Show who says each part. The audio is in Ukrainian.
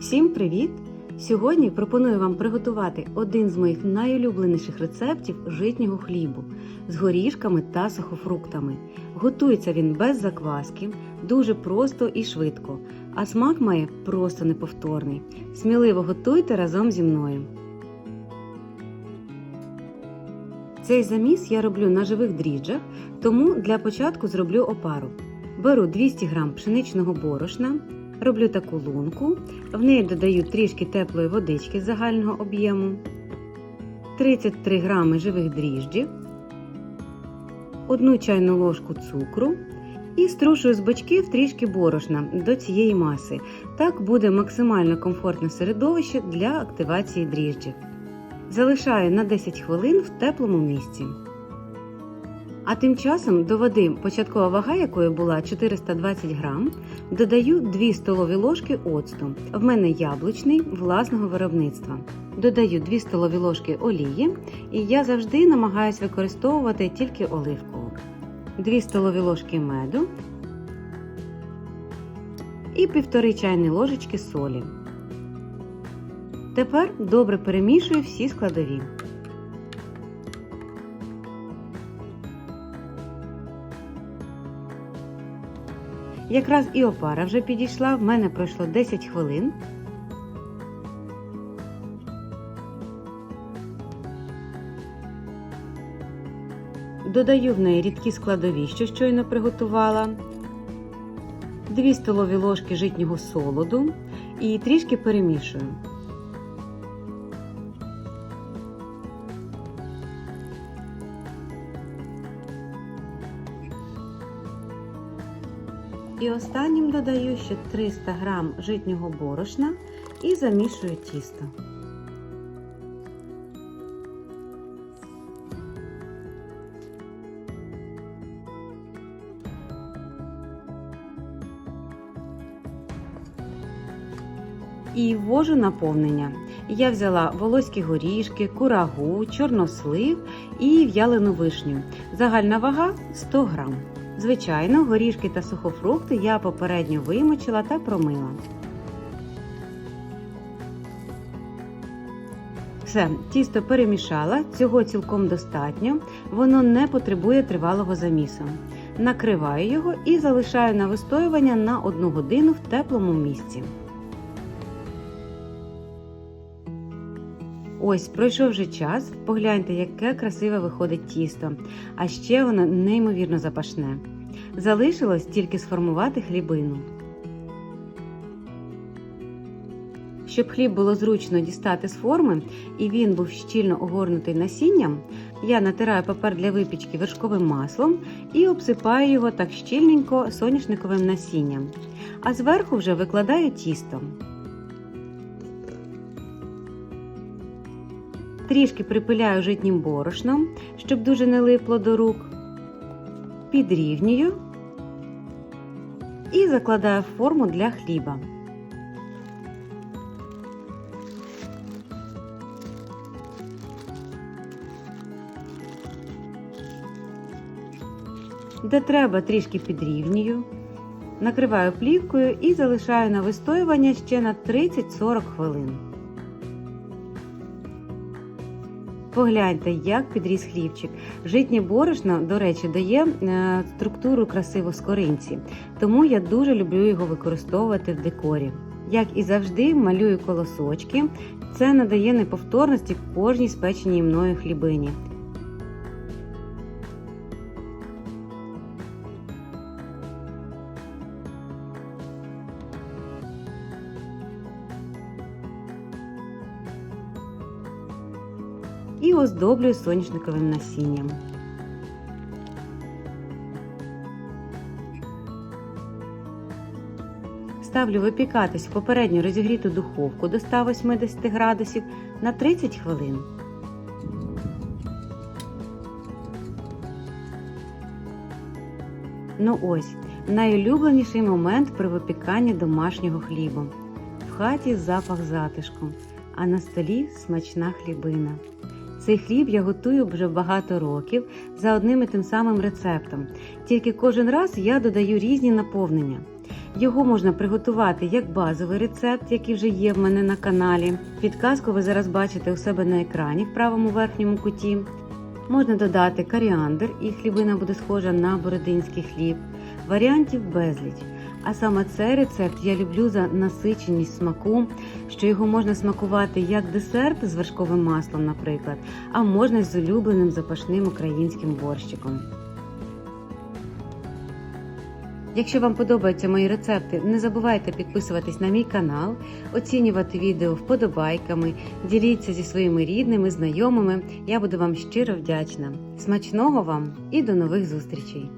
Speaker 1: Всім привіт! Сьогодні пропоную вам приготувати один з моїх найулюбленіших рецептів житнього хлібу з горішками та сухофруктами. Готується він без закваски, дуже просто і швидко, а смак має просто неповторний. Сміливо готуйте разом зі мною. Цей заміс я роблю на живих дріжджах, тому для початку зроблю опару. Беру 200 г пшеничного борошна, роблю таку лунку, в неї додаю трішки теплої водички загального об'єму, 33 г живих дріжджів, 1 чайну ложку цукру і струшую з бочків трішки борошна до цієї маси. Так буде максимально комфортне середовище для активації дріжджів. Залишаю на 10 хвилин в теплому місці. А тим часом до води, початкова вага якої була 420 грам, додаю 2 столові ложки оцту. В мене яблучний власного виробництва. Додаю 2 столові ложки олії, і я завжди намагаюся використовувати тільки оливкову. 2 столові ложки меду і 1,5 чайні ложечки солі. Тепер добре перемішую всі складові. Якраз і опара вже підійшла, в мене пройшло 10 хвилин. Додаю в неї рідкі складові, що щойно приготувала, 2 столові ложки житнього солоду і трішки перемішую. І останнім додаю ще 300 г житнього борошна і замішую тісто. І ввожу наповнення. Я взяла волоські горішки, курагу, чорнослив і в'ялену вишню. Загальна вага 100 грам. Звичайно, горішки та сухофрукти я попередньо вимочила та промила. Все, тісто перемішала, цього цілком достатньо, воно не потребує тривалого замісу. Накриваю його і залишаю на вистоювання на 1 годину в теплому місці. Ось, пройшов вже час, погляньте, яке красиве виходить тісто, а ще воно неймовірно запашне. Залишилось тільки сформувати хлібину. Щоб хліб було зручно дістати з форми і він був щільно огорнутий насінням, я натираю папер для випічки вершковим маслом і обсипаю його так щільненько соняшниковим насінням. А зверху вже викладаю тісто. Трішки припиляю житнім борошном, щоб дуже не липло до рук. Підрівнюю і закладаю в форму для хліба. Де треба трішки підрівнюю, накриваю плівкою і залишаю на вистоювання ще на 30-40 хвилин. Погляньте, як підріс хлібчик. Житнє борошно, до речі, дає е, структуру красиво скоринці, тому я дуже люблю його використовувати в декорі. Як і завжди, малюю колосочки. Це надає неповторності кожній спеченій мною хлібині. І оздоблюю соняшниковим насінням. Ставлю випікатись в попередньо розігріту духовку до 180 градусів на 30 хвилин. Ну ось, найулюбленіший момент при випіканні домашнього хлібу. В хаті запах затишку, а на столі смачна хлібина. Цей хліб я готую вже багато років за одним і тим самим рецептом. Тільки кожен раз я додаю різні наповнення. Його можна приготувати як базовий рецепт, який вже є в мене на каналі. Підказку ви зараз бачите у себе на екрані в правому верхньому куті. Можна додати коріандр, і хлібина буде схожа на бородинський хліб. Варіантів безліч. А саме цей рецепт я люблю за насиченість смаку, що його можна смакувати як десерт з вершковим маслом, наприклад, а можна з улюбленим запашним українським борщиком. Якщо вам подобаються мої рецепти, не забувайте підписуватись на мій канал, оцінювати відео вподобайками, діліться зі своїми рідними, знайомими. Я буду вам щиро вдячна. Смачного вам і до нових зустрічей!